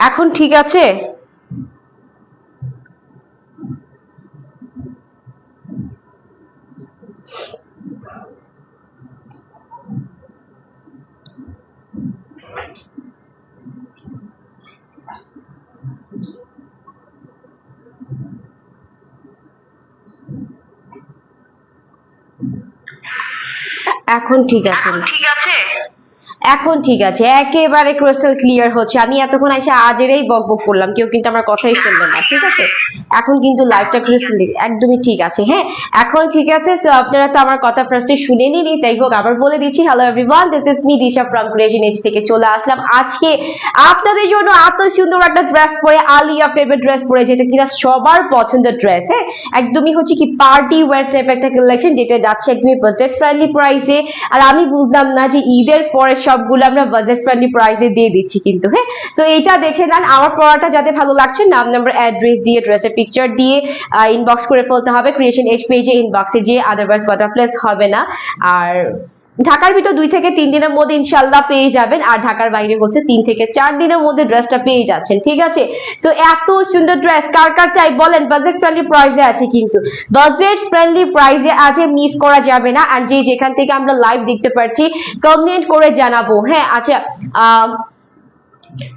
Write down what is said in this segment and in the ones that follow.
এখন ঠিক আছে? এখন ঠিক আছে। ঠিক আছে? এখন ঠিক আছে, একেবারে ক্রিস্টাল ক্লিয়ার হচ্ছে। আমি এতক্ষণ এসে আজেরই বকবক করলাম, কেউ কিন্তু আমার কথাই শুনবে না, ঠিক আছে? এখন কিন্তু লাইভটা ঠিক একদমই ঠিক আছে হ্যাঁ? এখন ঠিক আছে সো আপনারা তো আমার কথা ফার্স্টে শুনে নিনি তাই হোক আবার বলে দিচ্ছি hello everyone this is me Disha from creation edge থেকে চলে আসলাম আজকে আপনাদের জন্য এত সুন্দর একটা ড্রেস পরে আলিয়া ফেভারিট ড্রেস পরে যেটা কিনা সবার পছন্দের ড্রেস হ্যাঁ? একদমই হচ্ছে কি পার্টি ওয়্যার টাইপ একটা কালেকশন যেটা যাচ্ছে একদমই বাজেট ফ্রেন্ডলি প্রাইসে আর আমি বুঝলাম না যে ঈদের পরে সবগুলো আমরা বাজেট ফ্রেন্ডলি প্রাইসে দিয়ে দিচ্ছি কিন্তু হ্যাঁ? তো এটা দেখে নেন আমার পড়াটা যাতে ভালো লাগছে নাম নাম্বার অ্যাড্রেস দিয়ে ড্রেসের পিকচার দিয়ে ইনবক্স করে ফেলতে হবে। ক্রিয়েশন এজ পেজে ইনবক্সে যে আদারওয়াইজ বাটারফ্লাইস হবে না। আর ঢাকার ভিতর দুই থেকে তিন দিনের মধ্যে ইনশাল্লাহ পেয়ে যাবেন। আর ঢাকার বাইরে হচ্ছে তিন থেকে চার দিনের মধ্যে ড্রেসটা পেয়ে যাচ্ছেন। ঠিক আছে? তো এত সুন্দর ড্রেস কার কার চাই বলেন? বাজেট ফ্রেন্ডলি প্রাইসে আছে কিন্তু। বাজেট ফ্রেন্ডলি প্রাইসে আছে মিস করা যাবে না। আর যে যেখান থেকে আমরা লাইভ দেখতে পাচ্ছি কমেন্ট করে জানাব। হ্যাঁ আচ্ছা আহ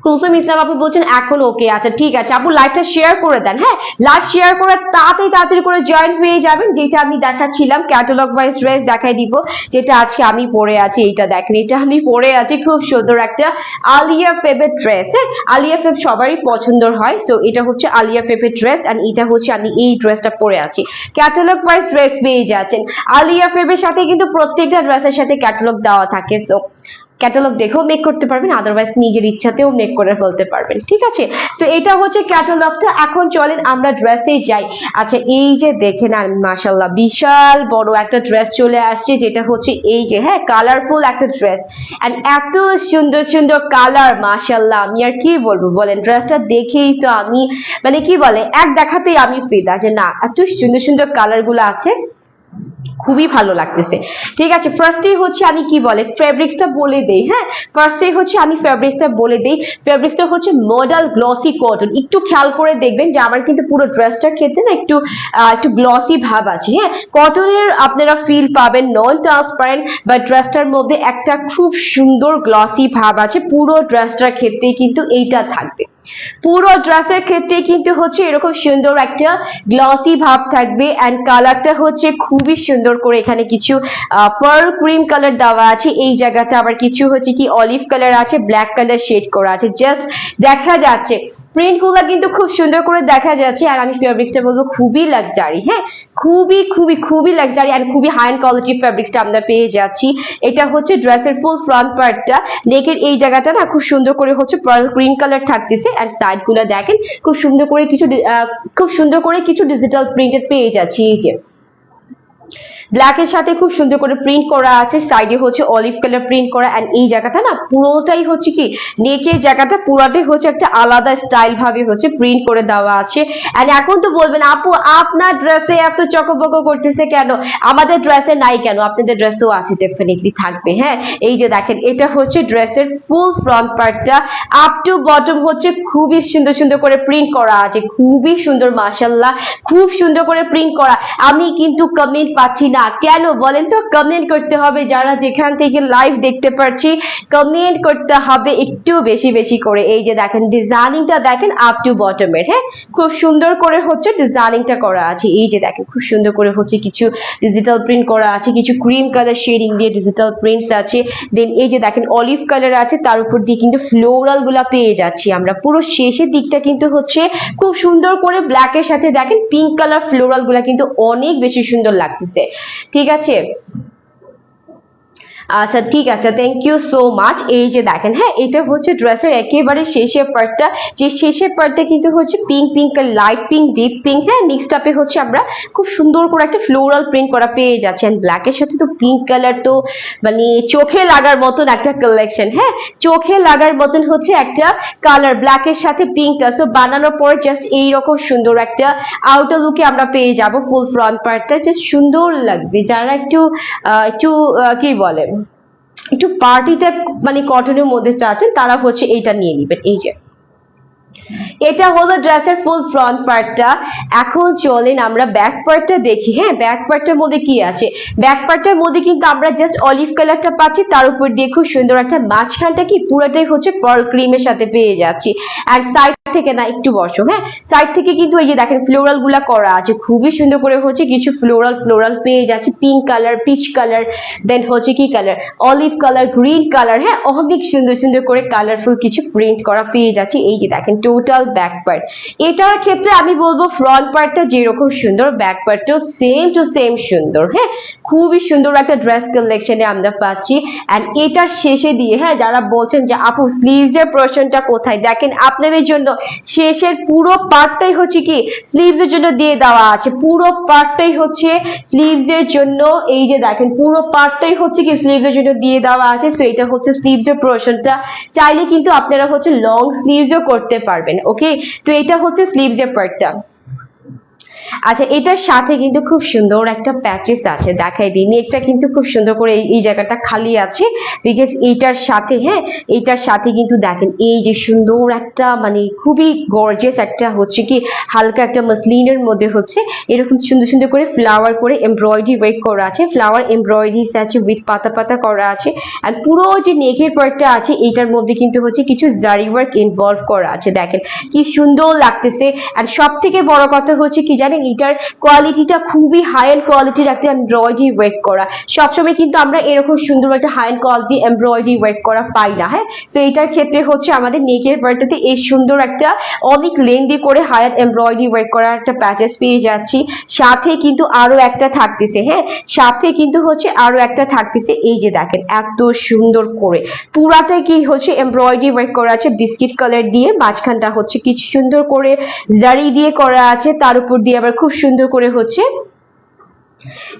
কুলসুম ইসলাম আপু বলছেন, এখন ওকে আচ্ছা ঠিক আছে। আপু লাইভটা শেয়ার করে দেন হ্যাঁ? লাইভ শেয়ার করে তাড়াতাড়ি তাড়াতাড়ি করে জয়েন হয়ে যাবেন। যেটা আমি দেখাচ্ছিলাম ক্যাটালগ ওয়াইজ ড্রেস দেখাই দিব, যেটা আজকে আমি পরে আছি, এইটা দেখেন, এটা আমি পরে আছি, খুব সুন্দর একটা আলিয়া ফেভের ড্রেস হ্যাঁ? আলিয়া ফেভ সবারই পছন্দের হয় সো এটা হচ্ছে আলিয়া ফেভের ড্রেস এন্ড এটা হচ্ছে আমি এই ড্রেসটা পরে আছি। ক্যাটালগ ওয়াইজ ড্রেস পেয়ে যাচ্ছেন। আলিয়া ফেভের সাথে কিন্তু প্রত্যেকটা ড্রেসের সাথে ক্যাটালগ দেওয়া থাকে সো ক্যাটালগ দেখেও মেক করতে পারবেন আদারওয়াইজ নিজের ইচ্ছাতেও মেক করে ফেলতে পারবেন, ঠিক আছে? তো এটা হচ্ছে ক্যাটালগটা এখন চলেন আমরা ড্রেসে যাই। আচ্ছা এই যে দেখেন, আর মাশাল্লাহ বিশাল বড় একটা ড্রেস চলে আসছে, যেটা হচ্ছে এই যে হ্যাঁ কালারফুল একটা ড্রেস অ্যান্ড এত সুন্দর সুন্দর কালার মাশাল্লাহ আমি আর কি বলব? বলেন ড্রেসটা দেখেই তো আমি মানে কি বলে, এক দেখাতেই আমি ফিদা যে না, এত সুন্দর সুন্দর কালারগুলো আছে। খুবই ভালো লাগতেছে। ঠিক আছে ফার্স্টেই হচ্ছে আমি কি বলে ফেব্রিক্সটা বলে দেই হ্যাঁ? ফার্স্টেই হচ্ছে আমি ফেব্রিক্সটা বলে দেই। ফেব্রিক্সটা হচ্ছে মডেল গ্লসি কটন একটু খেয়াল করে দেখবেন যে আমার কিন্তু পুরো ড্রেসটার ক্ষেত্রে না একটু একটু গ্লসি ভাব আছে হ্যাঁ? কটনের আপনারা ফিল পাবেন নন ট্রান্সপারেন্ট বা ড্রেসটার মধ্যে একটা খুব সুন্দর গ্লসি ভাব আছে। পুরো ড্রেসটার ক্ষেত্রেই কিন্তু এইটা থাকবে। পুরো ড্রেসের ক্ষেত্রে কিন্তু হচ্ছে এরকম সুন্দর একটা গ্লসি ভাব থাকবে এন্ড কালারটা হচ্ছে খুবই সুন্দর করে এখানে কিছু পার্ল ক্রিম কালার দেওয়া আছে। এই জায়গাটা আবার কিছু হচ্ছে কি অলিভ কালার আছে ব্ল্যাক কালার শেড করা আছে। জাস্ট দেখা যাচ্ছে। প্রিন্টগুলা কিন্তু খুব সুন্দর করে দেখা যাচ্ছে। আর আমি ফেব্রিক্সটা বলব খুবই লাক্সারি হ্যাঁ? খুবই খুবই খুবই লাক্সারি অ্যান্ড খুবই হাই এন্ড কোয়ালিটি ফেব্রিক্সটা আমরা পেয়ে যাচ্ছি। এটা হচ্ছে ড্রেসের ফুল ফ্রন্ট পার্টটা নেকের এই জায়গাটা না খুব সুন্দর করে হচ্ছে পার্ল গ্রিন কালার থাকতেছে আর সাইডগুলো দেখেন, খুব সুন্দর করে কিছু খুব সুন্দর করে কিছু ডিজিটাল প্রিন্টেড পেয়ে যাচ্ছি এই যে। ব্ল্যাকের সাথে খুব সুন্দর করে প্রিন্ট করা আছে। সাইডে হচ্ছে অলিভ কালার প্রিন্ট করা এন্ড এই জায়গাটা না পুরোটাই হচ্ছে কি নেকের জায়গাটা পুরোটাই হচ্ছে একটা আলাদা স্টাইল ভাবে হচ্ছে প্রিন্ট করে দেওয়া আছে। এন্ড এখন তো বলবেন, আপু, আপনার ড্রেসে এত চকবক করতেছে কেন? আমাদের ড্রেসে নাই কেন? আপনাদের ড্রেসেও আছে ডেফিনেটলি থাকবে হ্যাঁ? এই যে দেখেন, এটা হচ্ছে ড্রেসের ফুল ফ্রন্ট পার্টটা আপ টু বটম হচ্ছে খুবই সুন্দর সুন্দর করে প্রিন্ট করা আছে। খুবই সুন্দর মাশাল্লাহ খুব সুন্দর করে প্রিন্ট করা। আমি কিন্তু কমেন্ট পাচ্ছি না কেন বলেন তো? কমেন্ট করতে হবে যারা যেখান থেকে লাইভ দেখতে পাচ্ছি কমেন্ট করতে হবে একটু বেশি বেশি করে। এই যে দেখেন ডিজাইনিংটা দেখেন আপ টু বটমের হ্যাঁ? খুব সুন্দর করে হচ্ছে ডিজাইনিংটা করা আছে। এই যে দেখেন, খুব সুন্দর করে হচ্ছে কিছু ডিজিটাল প্রিন্ট করা আছে, কিছু ক্রিম কালার শেডিং দিয়ে ডিজিটাল প্রিন্টস আছে। দেন এই যে দেখেন অলিভ কালার আছে, তার উপর দিয়ে কিন্তু ফ্লোরালগুলা পেয়ে যাচ্ছি আমরা। পুরো শেষের দিকটা কিন্তু হচ্ছে খুব সুন্দর করে ব্ল্যাকের সাথে দেখেন পিঙ্ক কালার ফ্লোরালগুলা কিন্তু অনেক বেশি সুন্দর লাগতেছে। ঠিক আছে? আচ্ছা ঠিক আছে থ্যাংক ইউ সো মাচ এই যে দেখেন হ্যাঁ এটা হচ্ছে ড্রেসের একেবারে শেষের পার্টটা যে শেষের পার্টটা কিন্তু হচ্ছে pink pink light pink deep pink হ্যাঁ মিক্সড আপে হচ্ছে আমরা খুব সুন্দর করে একটা ফ্লোরাল প্রিন্ট করা পেয়ে যাচ্ছি। অ্যান্ড ব্ল্যাকের সাথে তো পিঙ্ক কালার তো মানে চোখে লাগার মতন একটা কালেকশন হ্যাঁ চোখে লাগার মতন হচ্ছে একটা কালার ব্ল্যাকের সাথে পিঙ্কটা সো বানানোর পর জাস্ট এইরকম সুন্দর একটা আউটার লুকে আমরা পেয়ে যাব ফুল ফ্রন্ট পার্টটা জাস্ট সুন্দর লাগবে। যারা একটু একটু কি বলে একটু পার্টিতে মানে কটনের মধ্যে চাচ্ছেন তারা হচ্ছে এইটা নিয়ে নেবেন এই যে। এটা হলো ড্রেসের ফুল ফ্রন্ট পার্টটা এখন চলেন আমরা ব্যাক পার্টটা দেখি। হ্যাঁ ব্যাক পার্টটার মধ্যে কি আছে? ব্যাক পার্টটার মধ্যে কিন্তু আমরা জাস্ট অলিভ কালারটা পাচ্ছি, তার উপর দিয়ে খুব সুন্দর একটা মাঝখানটা কি, পুরোটাই হচ্ছে পার্ল ক্রিমের সাথে পেয়ে যাচ্ছি। আর সাইড থেকে না, একটু বসো হ্যাঁ? সাইড থেকে কিন্তু এই যে দেখেন ফ্লোরালগুলা করা আছে, খুবই সুন্দর করে হচ্ছে কিছু ফ্লোরাল ফ্লোরাল পেয়ে যাচ্ছে pink colour peach colour then হচ্ছে কি colour olive colour green colour হ্যাঁ? অনেক সুন্দর সুন্দর করে কালারফুল কিছু প্রিন্ট করা পেয়ে যাচ্ছে, এই যে দেখেন টোটাল ব্যাক পার্ট এটার ক্ষেত্রে আমি বলব ফ্রন্ট পার্টটা যেরকম সুন্দর ব্যাক পার্টটাও সেম টু সেম সুন্দর হ্যাঁ? খুবই সুন্দর একটা ড্রেস কালেকশনে আমরা পাচ্ছি। অ্যান্ড এটার শেষে দিয়ে হ্যাঁ যারা বলছেন যে, আপু স্লিভস এর পোর্শনটা কোথায়? দেখেন, আপনাদের জন্য শেষের পুরো পার্টটাই হচ্ছে কি স্লিভস এর জন্য দিয়ে দেওয়া আছে। পুরো পার্টটাই হচ্ছে স্লিভস এর জন্য, এই যে দেখেন, পুরো পার্টটাই হচ্ছে কি স্লিভস এর জন্য দিয়ে দেওয়া আছে। সো এটা হচ্ছে স্লিভস এর পোর্শনটা চাইলে কিন্তু আপনারা হচ্ছে লং স্লিভসও করতে পারবেন ওকে তো এটা হচ্ছে স্লিভস এর পার্টটা আচ্ছা এটার সাথে কিন্তু খুব সুন্দর একটা প্যাচেস আছে, দেখাই দিই। নেকটা কিন্তু খুব সুন্দর করে এই- জায়গাটা খালি আছে। বিকজ এইটার সাথে হ্যাঁ এইটার সাথে কিন্তু দেখেন, এই যে সুন্দর একটা মানে খুবই গর্জিয়াস একটা হচ্ছে কি, হালকা একটা মসলিনের মধ্যে হচ্ছে, এরকম সুন্দর সুন্দর করে ফ্লাওয়ার করে এমব্রয়ডারি ওয়ার্ক করা আছে। ফ্লাওয়ার এমব্রয়ডারিস আছে উইথ পাতা পাতা করা আছে। আর পুরো যে নেকের পার্টটা আছে এইটার মধ্যে কিন্তু হচ্ছে কিছু জারি ওয়ার্ক ইনভলভ করা আছে। দেখেন, কি সুন্দর লাগতেছে। আর সব থেকে বড় কথা হচ্ছে কি জানেন এটার কোয়ালিটিটা খুবই হাই এন্ড কোয়ালিটির একটা এমব্রয়ডারি ওয়ার্ক করা। সবসময় কিন্তু আমরা এরকম সুন্দর একটা high end quality embroidery work করা পাই না হ্যাঁ? তো এটার ক্ষেত্রে হচ্ছে আমাদের নেকের পার্টটাতে এই সুন্দর একটা অনেক লেন্দি করে হাই এন্ড এমব্রয়ডারি ওয়ার্ক করা একটা প্যাচেস পেয়ে যাচ্ছি। সাথে কিন্তু আরও একটা থাকতেছে হ্যাঁ? সাথে কিন্তু হচ্ছে আরও একটা থাকতেছে, এই যে দেখেন, এত সুন্দর করে। পুরাটাই কি হচ্ছে এমব্রয়ডারি ওয়ার্ক করা আছে বিস্কিট কালার দিয়ে, মাঝখানটা হচ্ছে কিছু সুন্দর করে জারি দিয়ে করা আছে, তার উপর দিয়ে আবার খুব সুন্দর করে হচ্ছে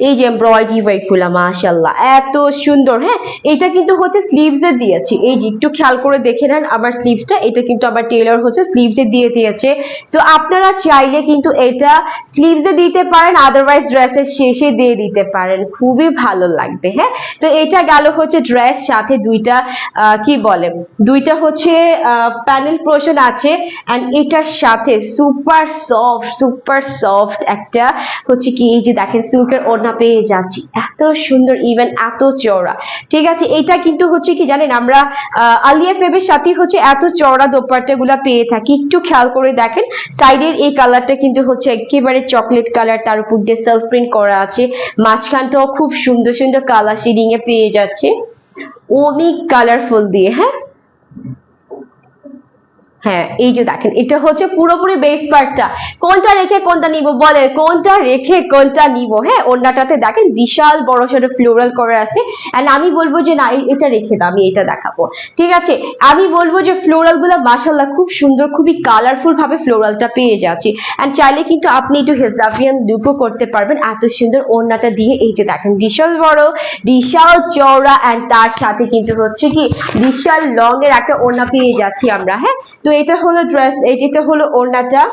এই যে এমব্রয়ডারি ওয়ার্কগুলা মাশাল্লাহ এত সুন্দর হ্যাঁ? এটা কিন্তু হচ্ছে স্লিভস দিয়েছি। এই যে একটু খেয়াল করে দেখে নেন আমার স্লিভসটা এটা কিন্তু আমার টেলর হচ্ছে স্লিভস দিয়ে দিয়েছে। তো আপনারা চাইলে কিন্তু এটা স্লিভস দিতে পারেন আদারওয়াইজ ড্রেসের শেষে দিয়ে দিতে পারেন। খুবই ভালো লাগবে হ্যাঁ? তো এটা গেল হচ্ছে ড্রেস সাথে দুইটা কি বলে, দুইটা হচ্ছে প্যানেল পোর্শন আছে অ্যান্ড এটার সাথে সুপার সফট সুপার সফট একটা হচ্ছে কি, এই যে দেখেন সিল্কের ওড়না পেয়ে যাচ্ছি। এত সুন্দর ইভেন এত চওড়া। ঠিক আছে, এটা কিন্তু হচ্ছে কি জানেন আমরা আলিয়া ফেবের সাথে হচ্ছে এত চওড়া দোপাট্টা গুলা পেয়ে থাকি। একটু খেয়াল করে দেখেন সাইডের এই কালারটা কিন্তু হচ্ছে একেবারে চকলেট কালার তার উপর দিয়ে সেলফ প্রিন্ট করা আছে। মাঝখানটাও খুব সুন্দর সুন্দর কালার শেডিং এ পেয়ে যাচ্ছে। অনেক কালারফুল দিয়ে হ্যাঁ? হ্যাঁ এই যে দেখেন, এটা হচ্ছে পুরোপুরি বেস পার্টটা কোনটা রেখে কোনটা নিব? বলেন, কোনটা রেখে কোনটা নিব? হ্যাঁ ওন্নাটাতে দেখেন বিশাল বড় সড়ো ফ্লোরাল করে আছে। এন্ড আমি বলব যে, না এটা রেখে দাও, আমি এটা দেখাবো। ঠিক আছে? আমি বলব যে ফ্লোরালগুলো মাসাল্লাহ খুব সুন্দর, খুবই কালারফুল ভাবে ফ্লোরালটা পেয়ে যাচ্ছি। এন্ড চাইলে কিন্তু আপনি একটু হেজাবিয়ান লুকও করতে পারবেন, এত সুন্দর ওড়নাটা দিয়ে। এই যে দেখেন, বিশাল বড়, বিশাল চওড়া এন্ড তার সাথে কিন্তু হচ্ছে কি, বিশাল লং এর একটা ওড়না পেয়ে যাচ্ছি আমরা হ্যাঁ? এটা হলো ড্রেস এটা হলো ওড়নাটা।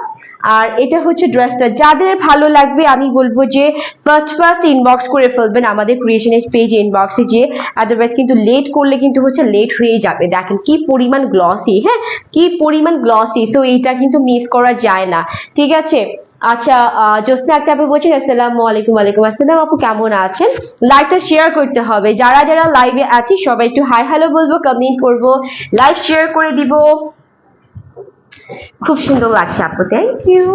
আর এটা হচ্ছে ড্রেসটা যাদের ভালো লাগবে, আমি বলব যে ফার্স্ট ফার্স্ট ইনবক্স করে ফেলবেন আমাদের ক্রিয়েশনের পেজ ইনবক্সে যে আদারওয়াইজ কিন্তু লেট করলে কিন্তু হচ্ছে লেট হয়ে যাবে। দেখেন কি পরিমাণ গ্লসি হ্যাঁ? কি পরিমাণ গ্লসি সো এইটা কিন্তু মিস করা যায় না। ঠিক আছে? আচ্ছা জ্যোৎস্না একটা আপু বলছেন, আসসালামু আলাইকুম, ওয়ালাইকুম আসসালাম। আপু কেমন আছেন? লাইভটা শেয়ার করতে হবে। যারা যারা লাইভে আছি, সবাই একটু হাই হ্যালো বলব কমেন্ট করব লাইভ শেয়ার করে দিব। খুব সুন্দর লাগছে আপু থ্যাংক ইউ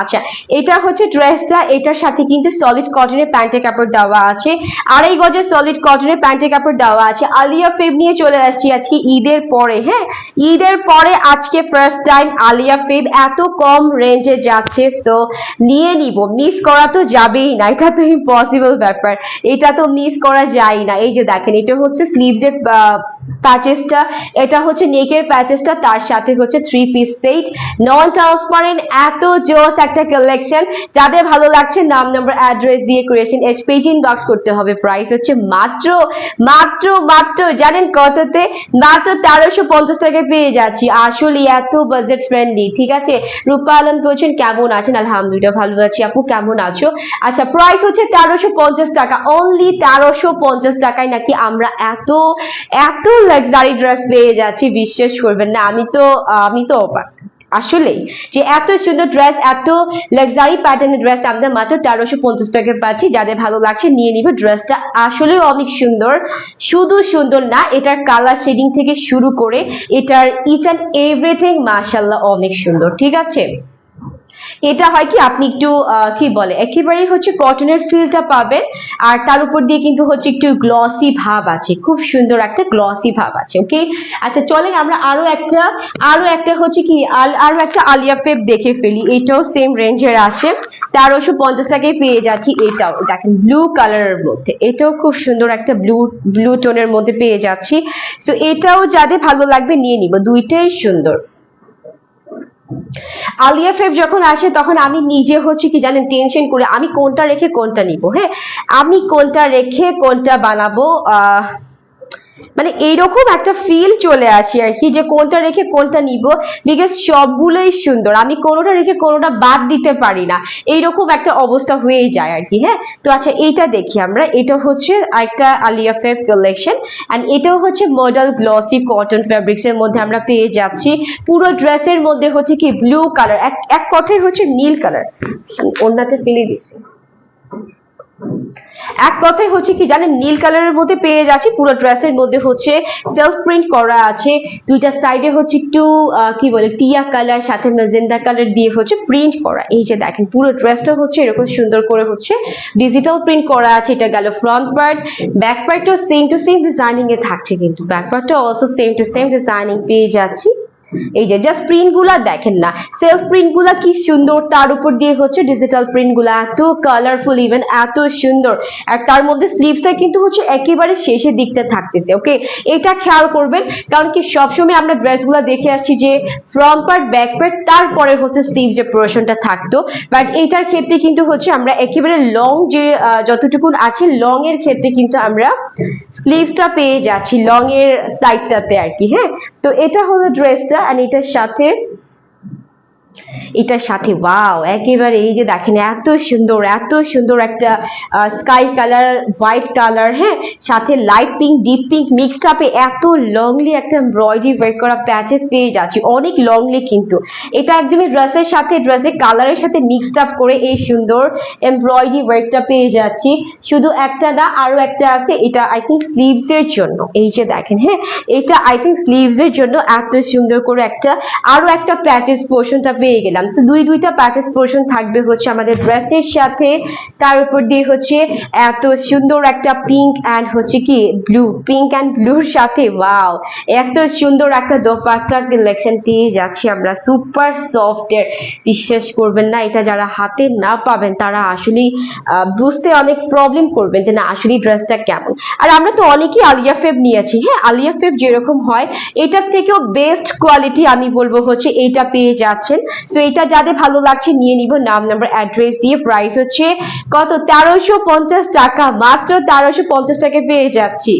আচ্ছা এটা হচ্ছে ড্রেসটা এটার সাথে কিন্তু সলিড কটনের প্যান্টের কাপড় দেওয়া আছে। আড়াই গজের সলিড কটনের প্যান্টের কাপড় দেওয়া আছে। আলিয়া ফেব নিয়ে চলে আসছি আজকে ঈদের পরে হ্যাঁ? ঈদের পরে আজকে ফার্স্ট টাইম আলিয়া ফেব এত কম রেঞ্জে যাচ্ছে সো নিয়ে নিব। মিস করা তো যাবেই না, এটা তো ইম্পসিবল ব্যাপার। এটা তো মিস করা যায় না। এই যে দেখেন, এটা হচ্ছে স্লিভস এর প্যাচেসটা, এটা হচ্ছে নেকের প্যাচেসটা, তার সাথে হচ্ছে three piece set non transparent এত জোস একটা কালেকশন যাদের ভালো লাগছে, নাম নাম্বার অ্যাড্রেস দিয়ে ক্রিয়েশন এজ পেজ ইনবক্স করতে হবে। প্রাইস হচ্ছে মাত্র মাত্র মাত্র, জানেন কততে? মাত্র তেরোশো পঞ্চাশ টাকায় পেয়ে যাচ্ছি। আসলে এত বাজেট ফ্রেন্ডলি ঠিক আছে? রূপা আলম বলছেন, কেমন আছেন? আলহামদুলিল্লাহ, ভালো আছি। আপু, কেমন আছো? আচ্ছা প্রাইস হচ্ছে তেরোশো পঞ্চাশ টাকা। অনলি তেরোশো পঞ্চাশ টাকায় নাকি আমরা এত এত লাক্সারি ড্রেস পেয়ে যাচ্ছি, বিশ্বাস করবেন না। আমি তো আমি তো অবাক। আসলেই যে এত সুন্দর ড্রেস এত লাক্সারি প্যাটার্নের ড্রেস আমরা মাত্র তেরোশো পঞ্চাশ টাকা পাচ্ছি। যাদের ভালো লাগছে নিয়ে নিবে ড্রেসটা আসলে অনেক সুন্দর। শুধু সুন্দর না, এটার কালার শেডিং থেকে শুরু করে এটার ইচ অ্যান্ড এভরিথিং মাশাল্লাহ অনেক সুন্দর। ঠিক আছে? এটা হয় কি, আপনি একটু কি বলে, একেবারেই হচ্ছে কটনের ফিলটা পাবেন, আর তার উপর দিয়ে কিন্তু হচ্ছে একটু গ্লসি ভাব আছে, খুব সুন্দর একটা গ্লসি ভাব আছে ওকে আচ্ছা চলেন আমরা আরও একটা আরও একটা হচ্ছে কি আরও একটা আলিয়া ফেপ দেখে ফেলি, এটাও সেম রেঞ্জের আছে তেরোশো পঞ্চাশ টাকায় পেয়ে যাচ্ছি, এটাও, দেখেন ব্লু কালারের মধ্যে, এটাও খুব সুন্দর একটা ব্লু ব্লু টোনের মধ্যে পেয়ে যাচ্ছি সো এটাও যাদের ভালো লাগবে নিয়ে নিব, দুইটাই সুন্দর। আলিয়া ফেব যখন আসে, তখন আমি নিজে হচ্ছে কি জানেন টেনশন করে আমি কোনটা রেখে কোনটা নিব হ্যাঁ? আমি কোনটা রেখে কোনটা বানাবো, আহ মানে এইরকম একটা ফিল চলে আসে আর কি, যে কোনটা রেখে কোনটা নিব বিকজ সবগুলোই সুন্দর। আমি কোনোটা রেখে কোনোটা বাদ দিতে পারি না। এইরকম একটা অবস্থা হয়ে যায় আর কি হ্যাঁ? তো আচ্ছা এইটা দেখি আমরা। এটা হচ্ছে একটা আলিয়া ফেফ কালেকশন অ্যান্ড এটাও হচ্ছে মডেল গ্লসি কটন ফ্যাব্রিক্স এর মধ্যে আমরা পেয়ে যাচ্ছি। পুরো ড্রেসের মধ্যে হচ্ছে কি ব্লু কালার এক এক কথাই হচ্ছে নীল কালার অন্যটা ফেলে দিচ্ছি। এক কথায় হচ্ছে কি, জানেন, নীল কালারের মধ্যে পেয়ে যাচ্ছি, পুরো ড্রেসের মধ্যে হচ্ছে সেলফ প্রিন্ট করা আছে। দুইটা সাইডে হচ্ছে একটু কি বলে, টিয়া কালার, সাথে ম্যাজেন্ডা কালার দিয়ে হচ্ছে প্রিন্ট করা। এই যে দেখেন, পুরো ড্রেসটা হচ্ছে এরকম সুন্দর করে হচ্ছে ডিজিটাল প্রিন্ট করা আছে। এটা গেল ফ্রন্ট পার্ট ব্যাক পার্টটাও সেম টু সেম ডিজাইনিং এ থাকছে কিন্তু। Back পার্টটাও also same to same designing পেয়ে যাচ্ছি। এই যে জাস্ট প্রিন্টগুলা দেখেন না। সেলফ প্রিন্টগুলা কি সুন্দর, তার উপর দিয়ে হচ্ছে ডিজিটাল প্রিন্টগুলা এত কালারফুল ইভেন এত সুন্দর। আর তার মধ্যে স্লিভসটা কিন্তু হচ্ছে একেবারে শেষের দিকটা থাকতেছে ওকে এটা খেয়াল করবেন, কারণ কি সবসময় আমরা ড্রেসগুলা দেখে আসছি যে ফ্রন্ট পার্ট ব্যাক পার্ট তারপরে হচ্ছে স্লিভ যে পোর্শনটা থাকতো। বাট এটার ক্ষেত্রে কিন্তু হচ্ছে আমরা একেবারে লং যে যতটুকুন আছে লং এর ক্ষেত্রে কিন্তু আমরা স্লিভসটা পেয়ে যাচ্ছি লং এর সাইডটাতে আর কি হ্যাঁ? তো এটা হলো ড্রেসটা এন্ড এটার সাথে এটার সাথে ওয়াও একেবারে এই যে দেখেন, এত সুন্দর এত সুন্দর একটা স্কাই কালার হোয়াইট কালার হ্যাঁ? সাথে light pink deep pink mixed আপে এত লংলি একটা এমব্রয়ডারি ওয়ার্ক করা প্যাচেস পেয়ে যাচ্ছি। অনেক লংলি কিন্তু। এটা একদমই ড্রেসের সাথে ড্রেসের কালারের সাথে মিক্সড আপ করে এই সুন্দর এমব্রয়ডারি ওয়ার্কটা পেয়ে যাচ্ছি। শুধু একটা না, আরও একটা আছে, এটা আই থিঙ্ক স্লিভসের জন্য। এই যে দেখেন হ্যাঁ? এটা আই থিঙ্ক স্লিভসের জন্য এত সুন্দর করে একটা, আরও একটা প্যাচেস পোর্শনটা পেয়ে গেলাম। তো দুই দুইটা প্যাচেস পোর্শন থাকবে হচ্ছে আমাদের ড্রেসের সাথে। তার উপর দিয়ে হচ্ছে এত সুন্দর একটা পিঙ্ক অ্যান্ড হচ্ছে কি ব্লু পিঙ্ক অ্যান্ড ব্লুর সাথে ওয়াও এত সুন্দর একটা দোপাট্টা কালেকশন পেয়ে যাচ্ছি আমরা। সুপার সফট এর, বিশ্বাস করবেন না, এটা যারা হাতে না পাবেন, তারা আসলেই বুঝতে অনেক প্রবলেম করবেন যে না আসলে ড্রেসটা কেমন। আর আমরা তো অনেকেই আলিয়া ফেব নিয়েছি হ্যাঁ আলিয়া ফেব যেরকম হয়, এটার থেকেও বেস্ট কোয়ালিটি আমি বলব হচ্ছে এইটা পেয়ে যাচ্ছেন। সো এটা যাদের ভালো লাগছে, নিয়ে নিব নাম নাম্বার অ্যাড্রেস দিয়ে। প্রাইস হচ্ছে কত? তেরোশো পঞ্চাশ টাকা। মাত্র তেরোশো পঞ্চাশ টাকা পেয়ে যাচ্ছি।